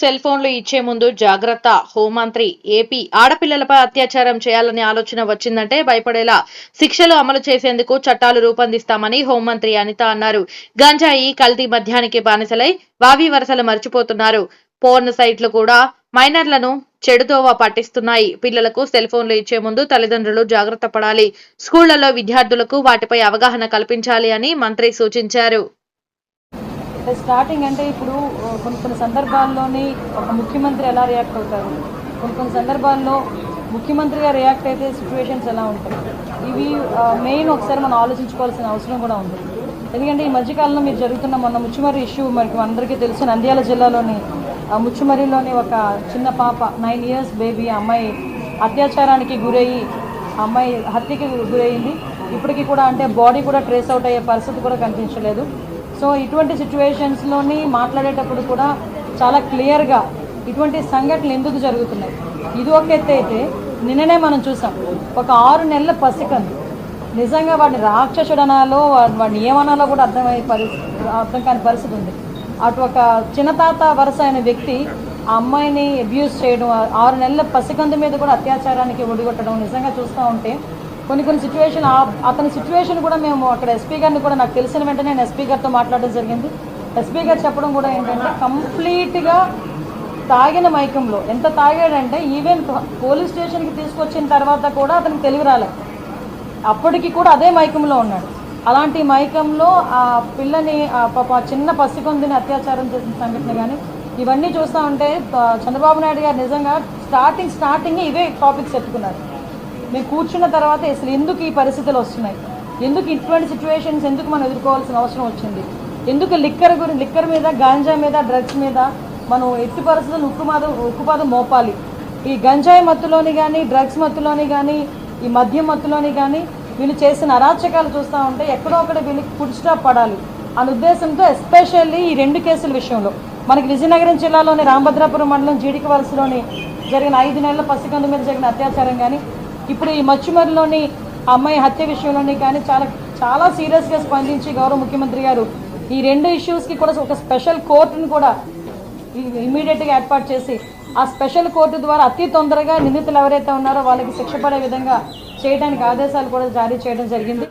Cell ఫోన్లు ఇచ్చే ముందు జాగ్రత్త. హోంమంత్రి ఏపీ ఆడపిల్లలపై అత్యాచారం చేయాలనే ఆలోచన వచ్చిందంటే భయపడేలా శిక్షలు అమలు చేసేందుకు చట్టాలు రూపొందిస్తామని హోంమంత్రి అనిత అన్నారు. గంజాయి కల్తీ మద్యానికి బానిసలై వావి వరసలు మర్చిపోతున్నారు. పోర్న్ సైట్లు కూడా మైనర్లను చెడుదోవ పట్టిస్తున్నాయి. పిల్లలకు సెల్ ఫోన్లు ఇచ్చే ముందు తల్లిదండ్రులు జాగ్రత్త పడాలి. స్కూళ్ళలో విద్యార్థులకు వాటిపై అవగాహన కల్పించాలి అని మంత్రి సూచించారు. అంటే స్టార్టింగ్ అంటే ఇప్పుడు కొన్ని కొన్ని సందర్భాల్లోని ఒక ముఖ్యమంత్రి ఎలా రియాక్ట్ అవుతారు? కొన్ని కొన్ని సందర్భాల్లో ముఖ్యమంత్రిగా రియాక్ట్ అయితే సిచ్యువేషన్స్ ఎలా ఉంటాయి? ఇవి మెయిన్ ఒకసారి మనం ఆలోచించుకోవాల్సిన అవసరం కూడా ఉంది. ఎందుకంటే ఈ మధ్యకాలంలో మీరు జరుగుతున్న మొన్న ముచ్చుమర్రి ఇష్యూ మనకి అందరికీ తెలుసు. నంద్యాల జిల్లాలోని ముచ్చుమరిలోని ఒక చిన్న పాప నైన్ ఇయర్స్ బేబీ అమ్మాయి అత్యాచారానికి గురయ్యి అమ్మాయి హత్యకి గురయ్యింది. ఇప్పటికీ కూడా అంటే బాడీ కూడా ట్రేస్ అవుట్ అయ్యే పరిస్థితి కూడా కనిపించలేదు. సో ఇటువంటి సిచ్యువేషన్స్లోని మాట్లాడేటప్పుడు కూడా చాలా క్లియర్గా ఇటువంటి సంఘటనలు ఎందుకు జరుగుతున్నాయి? ఇది ఒక ఎత్తు అయితే నిన్ననే మనం చూసాం. ఒక ఆరు నెలల పసికందు నిజంగా వాడిని రాక్షసుడనాలో వాడి వా- వాడిని ఏమనాలో కూడా అర్థమయ్యే పరిస్థితి అర్థం కాని పరిస్థితి ఉంది. అటు ఒక చిన్నతాత వరుస అయిన వ్యక్తి ఆ అమ్మాయిని అబ్యూస్ చేయడం ఆరు నెలల పసికందు మీద కూడా అత్యాచారానికి ఒడిగొట్టడం నిజంగా చూస్తూ ఉంటే కొన్ని కొన్ని సిచ్యువేషన్ అతని సిచ్యువేషన్ కూడా మేము అక్కడ ఎస్పీ గారిని కూడా నాకు తెలిసిన వెంటనే నేను ఎస్పీ గారితో మాట్లాడడం జరిగింది. ఎస్పీ గారు చెప్పడం కూడా ఏంటంటే కంప్లీట్గా తాగిన మైకంలో ఎంత తాగాడంటే ఈవెన్ పోలీస్ స్టేషన్కి తీసుకొచ్చిన తర్వాత కూడా అతనికి తెలివి రాలేదు అప్పటికి కూడా అదే మైకంలో ఉన్నాడు. అలాంటి మైకంలో ఆ పిల్లని పాప చిన్న పసికొందిని అత్యాచారం చేసిన సంఘటన కానీ ఇవన్నీ చూస్తూ ఉంటే చంద్రబాబు నాయుడు గారు నిజంగా స్టార్టింగ్ స్టార్టింగ్ ఇవే టాపిక్స్ ఎత్తుకున్నారు మేము కూర్చున్న తర్వాత అసలు ఎందుకు ఈ పరిస్థితులు వస్తున్నాయి? ఎందుకు ఇటువంటి సిచ్యువేషన్స్ ఎందుకు మనం ఎదుర్కోవాల్సిన అవసరం వచ్చింది? ఎందుకు లిక్కర్ గురించి లిక్కర్ మీద గాంజా మీద డ్రగ్స్ మీద మనం ఎట్టి పరిస్థితులు ఉక్కుపాదం ఉక్కుపాదం మోపాలి? ఈ గంజాయి మత్తులోని కానీ డ్రగ్స్ మత్తులోని కానీ ఈ మద్యం మత్తులోని కానీ వీళ్ళు చేసిన అరాచకాలు చూస్తూ ఉంటే ఎక్కడో ఒకటి వీళ్ళకి ఫుడ్ స్టాప్ పడాలి అనే ఉద్దేశంతో ఎస్పెషల్లీ ఈ రెండు కేసుల విషయంలో. మనకి విజయనగరం జిల్లాలోని రామభద్రాపురం మండలం జీడికవలసలోని జరిగిన ఐదు నెలల పసికందు మీద జరిగిన అత్యాచారం కానీ ఇప్పుడు ఈ మచ్చుమరిలోని అమ్మాయి హత్య విషయంలోని కానీ చాలా చాలా సీరియస్గా స్పందించి గౌరవ ముఖ్యమంత్రి గారు ఈ రెండు ఇష్యూస్కి కూడా ఒక స్పెషల్ కోర్టును కూడా ఇమీడియట్గా ఏర్పాటు చేసి ఆ స్పెషల్ కోర్టు ద్వారా అతి తొందరగా నిందితులు ఎవరైతే ఉన్నారో వాళ్ళకి శిక్ష పడే విధంగా చేయడానికి ఆదేశాలు కూడా జారీ చేయడం జరిగింది.